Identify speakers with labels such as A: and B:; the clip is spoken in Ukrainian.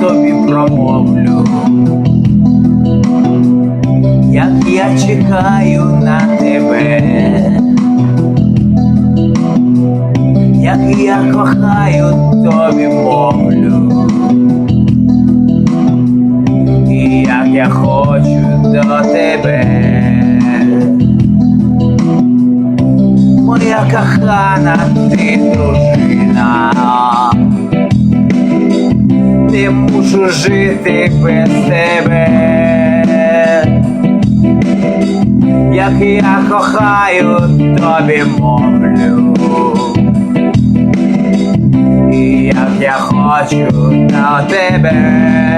A: тобі промовлю, як я чекаю на тебе, як я кохаю тобі мовлю, і як я хочу до тебе, моя кохана ти дружина. Не мушу жити без тебе, як я кохаю, тобі мовлю, і як я хочу на тебе.